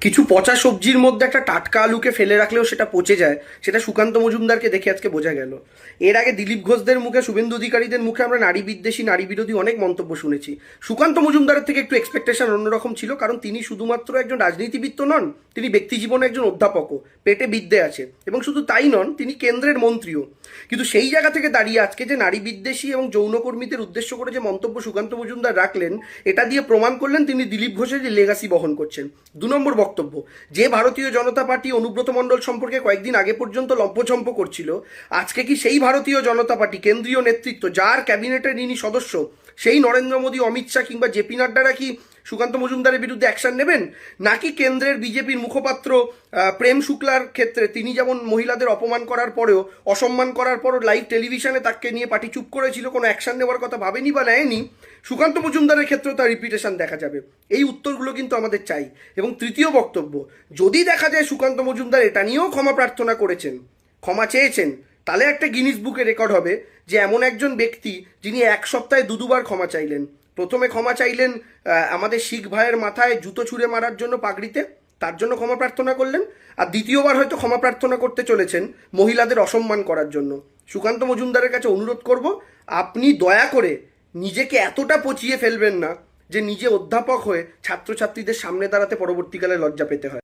কিছু পচা সবজির মধ্যে একটা টাটকা আলুকে ফেলে রাখলেও সেটা পচে যায়, সেটা সুকান্ত মজুমদারকে দেখে আজকে বোঝা গেল। এর আগে দিলীপ ঘোষদের মুখে, শুভেন্দু অধিকারীদের মুখে আমরা নারী বিদ্বেষী, নারী বিরোধী অনেক মন্তব্য শুনেছি। সুকান্ত মজুমদারের থেকে একটু এক্সপেকটেশন অন্যরকম ছিল, কারণ তিনি শুধুমাত্র একজন রাজনীতিবিদ তো নন তিনি ব্যক্তি জীবনে একজন অধ্যাপকও, পেটে বিদ্যে আছে। এবং শুধু তাই নন, তিনি কেন্দ্রের মন্ত্রীও। কিন্তু সেই জায়গা থেকে দাঁড়িয়ে আজকে যে নারী বিদ্বেষী এবং যৌনকর্মীদের উদ্দেশ্য করে যে মন্তব্য সুকান্ত মজুমদার রাখলেন, এটা দিয়ে প্রমাণ করলেন তিনি দিলীপ ঘোষের লেগাসি বহন করছেন। দু নম্বর বক্তব্য, যে ভারতীয় জনতা পার্টি অনুব্রত মণ্ডল সম্পর্কে কয়েকদিন আগে পর্যন্ত লম্পছম্প করছিল, আজকে কি সেই ভারতীয় জনতা পার্টি কেন্দ্রীয় নেতৃত্ব, যার ক্যাবিনেটের ইনি সদস্য সেই নরেন্দ্র মোদী, অমিত শাহ কিংবা জেপি নাড্ডারা কি সুকান্ত মজুমদারের বিরুদ্ধে অ্যাকশন নেবেন? নাকি কেন্দ্রের বিজেপির মুখপাত্র প্রেম শুক্লার ক্ষেত্রে তিনি যেমন মহিলাদের অপমান করার পরেও, অসম্মান করার পরও লাইভ টেলিভিশনে তাকে নিয়ে পার্টি চুপ করেছিল, কোনো অ্যাকশন নেওয়ার কথা ভাবেনি বা নেয়নি, সুকান্ত মজুমদারের ক্ষেত্রেও তার রিপিটেশন দেখা যাবে। এই উত্তরগুলো কিন্তু আমাদের চাই। এবং তৃতীয় বক্তব্য, যদি দেখা যায় সুকান্ত মজুমদার এটা নিয়েও ক্ষমা প্রার্থনা করেছেন, ক্ষমা চেয়েছেন তাহলে একটা গিনিস বুকে রেকর্ড হবে যে এমন একজন ব্যক্তি যিনি এক সপ্তাহে দু দুবার ক্ষমা চাইলেন। প্রথমে ক্ষমা চাইলেন আমাদের শিখ ভাইয়ের মাথায় জুতো ছুঁড়ে মারার জন্য পাগড়িতে, তার জন্য ক্ষমা প্রার্থনা করলেন, আর দ্বিতীয়বার হয়তো ক্ষমা প্রার্থনা করতে চলেছেন মহিলাদের অসম্মান করার জন্য। সুকান্ত মজুমদারের কাছে অনুরোধ করব, আপনি দয়া করে নিজেকে এতটা পচিয়ে ফেলবেন না যে নিজে অধ্যাপক হয়ে ছাত্রছাত্রীদের সামনে দাঁড়াতে পরবর্তীকালে লজ্জা পেতে হয়।